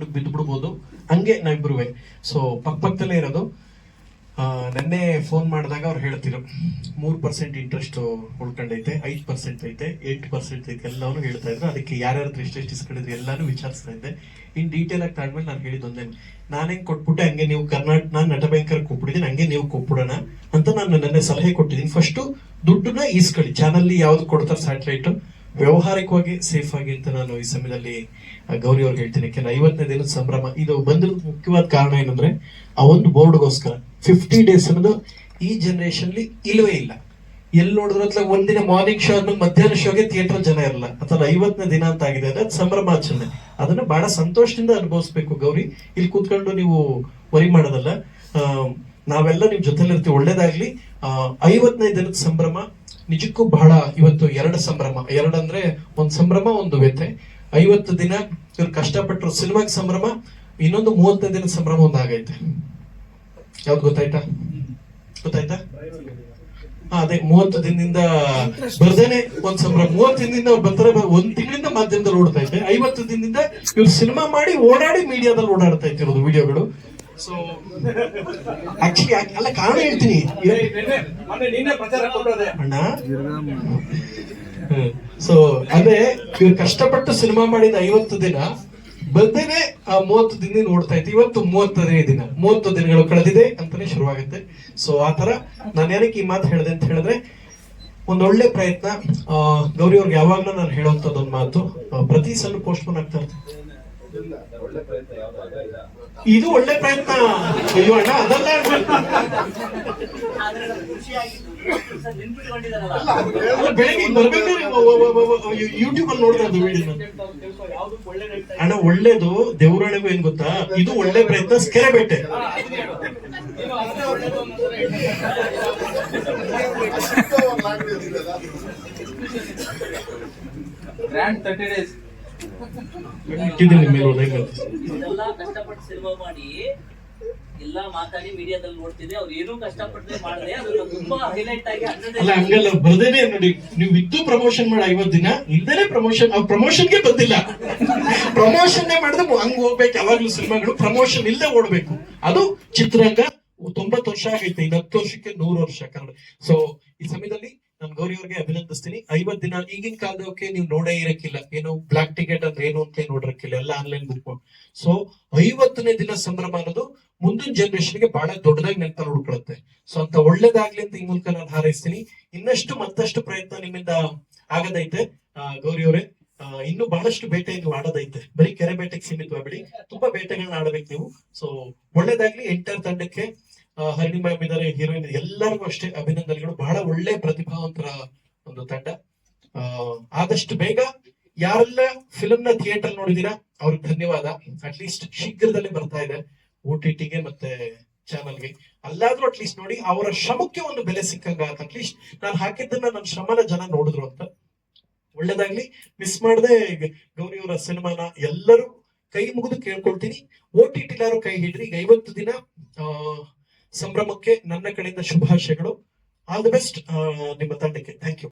ಬಿದ್ದು ಬಿಡ್ಬೋದು. ಹಂಗೆ ನಾವಿಬ್ರುವೆ ಸೊ ಪಕ್ಕ ಪಕ್ಕದಲ್ಲೇ ಇರೋದು. ನೆನ್ನೆ ಫೋನ್ ಮಾಡಿದಾಗ ಅವ್ರು ಹೇಳ್ತಿರು ಮೂರು ಪರ್ಸೆಂಟ್ ಇಂಟ್ರೆಸ್ಟ್ ಉಳ್ಕೊಂಡೈತೆ, ಐದು ಪರ್ಸೆಂಟ್ ಐತೆ, ಎಂಟು ಪರ್ಸೆಂಟ್ ಐತೆ ಎಲ್ಲವೂ ಹೇಳ್ತಾ ಇದ್ರು. ಅದಕ್ಕೆ ಯಾರ್ಯಾರ ಎಷ್ಟೆಷ್ಟು ಇಸ್ಕೊಂಡಿದ್ರು ಎಲ್ಲಾನು ವಿಚಾರಿಸ್ತಾ ಇದ್ದೆ. ಇನ್ ಡೀಟೇಲ್ ಆಗಿ ತಾಳ್ಮೇಲೆ ನಾನು ಹೇಳಿದ್ದು ಒಂದೇ. ನಾನು ಹೆಂಗ್ ಕೊಟ್ಬಿಟ್ಟೆ, ಹಂಗೆ ನೀವು ಕರ್ನಾಟಕ ನಾನು ನಟ ಬ್ಯಾಂಕರ್ ಕೊಟ್ಬಿಟ್ಟಿದ್ದೀನಿ ಹಂಗೆ ನೀವು ಕೊಟ್ಬಿಡೋಣ ಅಂತ ನಾನು ನನ್ನ ಸಲಹೆ ಕೊಟ್ಟಿದ್ದೀನಿ ಫಸ್ಟ್ ದುಡ್ಡನ್ನ ಈಸ್ಕೊಳ್ಳಿ. ಚಾನಲ್ಲಿ ಯಾವ್ದು ಕೊಡ್ತಾರೆ ಸ್ಯಾಟಲೈಟ್ ವ್ಯವಹಾರಿಕವಾಗಿ ಸೇಫ್ ಆಗಿ ಅಂತ ನಾನು ಈ ಸಮಯದಲ್ಲಿ ಗೌರಿ ಅವ್ರಿಗೆ ಹೇಳ್ತೀನಿ. ಯಾಕೆಂದ್ರೆ ಐವತ್ತನೇ ದಿನದ ಸಂಭ್ರಮ, ಇದು ಬಂದಿರೋ ಮುಖ್ಯವಾದ ಕಾರಣ ಏನಂದ್ರೆ, ಆ ಒಂದು ಬೋರ್ಡ್ಗೋಸ್ಕರ ಫಿಫ್ಟಿ ಡೇಸ್ ಅನ್ನೋದು ಈ ಜನರೇಷನ್ಲಿ ಇಲ್ಲವೇ ಇಲ್ಲ. ಎಲ್ಲಿ ನೋಡಿದ್ರು ಅತ್ಲಾಗ ಒಂದಿನ ಮಾರ್ನಿಂಗ್ ಶೋ ಆದ್ಮೇಲೆ ಮಧ್ಯಾಹ್ನ ಶೋಗೆ ಥಿಯೇಟರ್ ಜನ ಇರಲ್ಲ. ಅಥವಾ ಐವತ್ತನೇ ದಿನ ಅಂತ ಆಗಿದೆ ಅಂದ್ರೆ ಅದು ಸಂಭ್ರಮಾಚರಣೆ ಅದನ್ನ ಬಹಳ ಸಂತೋಷದಿಂದ ಅನುಭವಿಸ್ಬೇಕು ಗೌರಿ. ಇಲ್ಲಿ ಕೂತ್ಕೊಂಡು ನೀವು ವರಿ ಮಾಡೋದಲ್ಲ. ನಾವೆಲ್ಲ ನಿಮ್ ಜೊತೆಲಿ ಇರ್ತೀವಿ ಒಳ್ಳೇದಾಗ್ಲಿ ಐವತ್ತನೇ ದಿನದ ಸಂಭ್ರಮ ನಿಜಕ್ಕೂ ಬಹಳ ಇವತ್ತು ಎರಡು ಸಂಭ್ರಮ. ಎರಡಂದ್ರೆ ಒಂದ್ ಸಂಭ್ರಮ ಒಂದು ವ್ಯಥೆ. ಐವತ್ತು ದಿನ ಇವ್ರು ಕಷ್ಟಪಟ್ಟರು ಸಿನಿಮಾಗ್ ಸಂಭ್ರಮ ಇನ್ನೊಂದು ಮೂವತ್ತನೇ ದಿನದ ಸಂಭ್ರಮ ಒಂದು ಆಗೈತೆ. ಯಾವ್ದು ಗೊತ್ತಾಯ್ತಾ? ಗೊತ್ತಾಯ್ತಾ? ಹಾ, ಅದೇ ಮೂವತ್ತು ದಿನದಿಂದ ಬರ್ದೇನೆ ಒಂದ್ ಸಂಭ್ರಮ. ಮೂವತ್ತು ದಿನದಿಂದ ಅವ್ರು ಬರ್ತಾರೆ ಒಂದ್ ತಿಂಗಳಿಂದ ಮಾಧ್ಯಮದಲ್ಲಿ ಓಡ್ತಾ ಇದ್ದೆ. ಐವತ್ತು ದಿನದಿಂದ ಇವ್ರು ಸಿನಿಮಾ ಮಾಡಿ ಓಡಾಡಿ ಮೀಡಿಯಾದಲ್ಲಿ ಓಡಾಡ್ತಾ ಇತ್ತಿರೋದು ವಿಡಿಯೋಗಳು ಸೊ ಆಕ್ಚುಲಿ ಅಲ್ಲ ಕಾರಣ ಹೇಳ್ತೀನಿ. ಅಣ್ಣ? ಸೊ ಅದೇ ಇವ್ರು ಕಷ್ಟಪಟ್ಟು ಸಿನಿಮಾ ಮಾಡಿದ ಐವತ್ತು ದಿನ ಬಂದೇನೆ ಆ ಮೂವತ್ತು ದಿನ ನೋಡ್ತಾ ಇತ್ತು. ಇವತ್ತು ಮೂವತ್ತನೇ ದಿನ. ಮೂವತ್ತು ದಿನಗಳು ಕಳೆದಿದೆ ಅಂತಾನೆ ಶುರುವಾಗುತ್ತೆ. ಸೊ ಆ ತರ ನಾನು ಏನಕ್ಕೆ ಈ ಮಾತು ಹೇಳಿದೆ ಅಂತ ಹೇಳಿದ್ರೆ ಒಂದೊಳ್ಳೆ ಪ್ರಯತ್ನ ಗೌರಿ ಅವ್ರಿಗೆ ಯಾವಾಗ್ಲೂ ನಾನು ಹೇಳುವಂತದ್ದು ಒಂದು ಮಾತು. ಪ್ರತಿ ಸಲ ಪೋಸ್ಟ್ಪೋನ್ ಆಗ್ತಾ ಇರುತ್ತೆ. ಇದು ಒಳ್ಳೆ ಪ್ರಯತ್ನ, ಅಯ್ಯೋ ಅಣ್ಣ, ಅದಲ್ಲ. ಬೆಳಿಗ್ಗೆ ಯೂಟ್ಯೂಬ್ ಅಲ್ಲಿ ನೋಡ್ತಾ ಅದು ವಿಡಿಯೋ ಅಣ್ಣ, ಒಳ್ಳೇದು ದೇವರೊಳಗೂ ಏನ್ ಗೊತ್ತಾ? ಇದು ಒಳ್ಳೆ ಪ್ರಯತ್ನ ಸ್ಕೆರೆಬೇಟೆ ಒಳ್ಳೇದು ಅನ್ನೋದ್ರೆ ಗ್ರ್ಯಾಂಡ್ ತರ್ಟಿ ಡೇಸ್ ಇಟ್ಟಿದ್ದೀನಿ ಮೇಲೆ ಒಳಗೆ ಇದೆಲ್ಲ ಕಷ್ಟಪಟ್ಟು ಸಿನಿಮಾ ಮಾಡಿ ಎಲ್ಲ ಮಾತಾಡಿ ಮೀಡಿಯಾದಲ್ಲಿ ನೋಡ್ತಿದ್ದೆ. ಅವ್ರು ಏನೂ ಕಷ್ಟಪಟ್ಟದೆ ಮಾಡದೆ. ಅದನ್ನ ತುಂಬಾ ಹೈಲೈಟ್ ಆಗಿ ಅಲ್ಲ ಹಂಗಲ್ಲ ಬರ್ದೇನೆ ನೋಡಿ. ನೀವು ಇದ್ದು ಪ್ರಮೋಷನ್ ಮಾಡಿ ಐವತ್ ದಿನ. ಇಲ್ದೇನೆ ಪ್ರಮೋಷನ್ ಅವ್ರು ಪ್ರಮೋಷನ್ಗೆ ಬಂದಿಲ್ಲ. ಪ್ರಮೋಷನ್ ಮಾಡಿದ್ರೆ ಹಂಗ್ ಹೋಗ್ಬೇಕು. ಯಾವಾಗ್ಲೂ ಸಿನಿಮಾಗಳು ಪ್ರಮೋಷನ್ ಇಲ್ಲದೆ ಓಡ್ಬೇಕು. ಅದು ಚಿತ್ರರಂಗ ತೊಂಬತ್ತು ವರ್ಷ ಆಗೈತೆ. ಇನ್ನು ಹತ್ತು ವರ್ಷಕ್ಕೆ ನೂರು ವರ್ಷ ಕನ್ನಡ ಸೊ ಈ ಗೌರಿ ಅವ್ರಿಗೆ ಅಭಿನಂದಿಸ್ತೀನಿ. ಐವತ್ ದಿನ, ಈಗಿನ ಕಾಲದಕ್ಕೆ ನೀವು ನೋಡೇ ಇರಕ್ಕಿಲ್ಲ. ಏನು ಬ್ಲಾಕ್ ಟಿಕೆಟ್ ಅಂದ್ರೆ ಏನು ಅಂತ ನೋಡಿರಕ್ಕಿಲ್ಲ ಎಲ್ಲ ಆನ್ಲೈನ್ ಬುಕ್ ಸೊ ಐವತ್ತನೇ ದಿನ ಸಂಭ್ರಮ ಅನ್ನೋದು ಮುಂದಿನ ಜನರೇಷನ್ಗೆ ಬಹಳ ದೊಡ್ಡದಾಗಿ ನೆನಪ ಉಳ್ಕೊಳುತ್ತೆ. ಸೊ ಅಂತ ಒಳ್ಳೇದಾಗ್ಲಿ ಅಂತ ಈ ಮೂಲಕ ನಾನು ಹಾರೈಸ್ತೀನಿ. ಇನ್ನಷ್ಟು ಮತ್ತಷ್ಟು ಪ್ರಯತ್ನ ನಿಮ್ಮಿಂದ ಆಗದೈತೆ. ಗೌರಿ ಅವರೇ ಇನ್ನು ಬಹಳಷ್ಟು ಬೇಟೆ ನೀವು ಆಡೋದೈತೆ. ಬರೀ ಕೆರೆ ಬೇಟೆಗೆ ಸೀಮಿತವಾಗಬೇಡಿ ತುಂಬಾ ಬೇಟೆಗಳನ್ನ ಆಡಬೇಕು ನೀವು. ಸೊ ಒಳ್ಳೇದಾಗ್ಲಿ. ಎಂಟರ್ ತಂಡಕ್ಕೆ ಹರಿಣಿ ಮ್ಯಾಮ್ ಇದಾರೆ ಹೀರೋಯಿನ್ ಎಲ್ಲರಿಗೂ ಅಷ್ಟೇ ಅಭಿನಂದನೆಗಳು. ಬಹಳ ಒಳ್ಳೆ ಪ್ರತಿಭಾವಂತರ ಒಂದು ತಂಡ. ಆದಷ್ಟು ಬೇಗ ಯಾರೆಲ್ಲ ಫಿಲ್ಮ್ನ ಥಿಯೇಟರ್ ನೋಡಿದೀರಾ, ಅವ್ರಿಗೆ ಧನ್ಯವಾದ. ಅಟ್ಲೀಸ್ಟ್ ಶೀಘ್ರದಲ್ಲೇ ಬರ್ತಾ ಇದೆ ಒ ಟಿ ಟಿಗೆ ಮತ್ತೆ ಚಾನಲ್ಗೆ ಅಲ್ಲಾದ್ರೂ ಅಟ್ಲೀಸ್ಟ್ ನೋಡಿ, ಅವರ ಶ್ರಮಕ್ಕೆ ಒಂದು ಬೆಲೆ ಸಿಕ್ಕಂಗ ಅಟ್ಲೀಸ್ಟ್ ನಾನು ಹಾಕಿದ್ದನ್ನ ನನ್ನ ಶ್ರಮನ ಜನ ನೋಡಿದ್ರು ಅಂತ. ಒಳ್ಳೇದಾಗ್ಲಿ. ಮಿಸ್ ಮಾಡದೆ ಗೌರಿ ಅವರ ಸಿನಿಮಾನ ಎಲ್ಲರೂ ಕೈ ಮುಗಿದು ಕೇಳ್ಕೊಳ್ತೀನಿ. ಓ ಟಿ ಟಿ ಕೈ ಹಿಡ್ರಿ ಈಗ ಐವತ್ತು ದಿನ ಸಂಭ್ರಮಕ್ಕೆ ನನ್ನ ಕಡೆಯಿಂದ ಶುಭಾಶಯಗಳು. ಆಲ್ ದಿ ಬೆಸ್ಟ್ ನಿಮ್ಮ ತಂಡಕ್ಕೆ. Thank you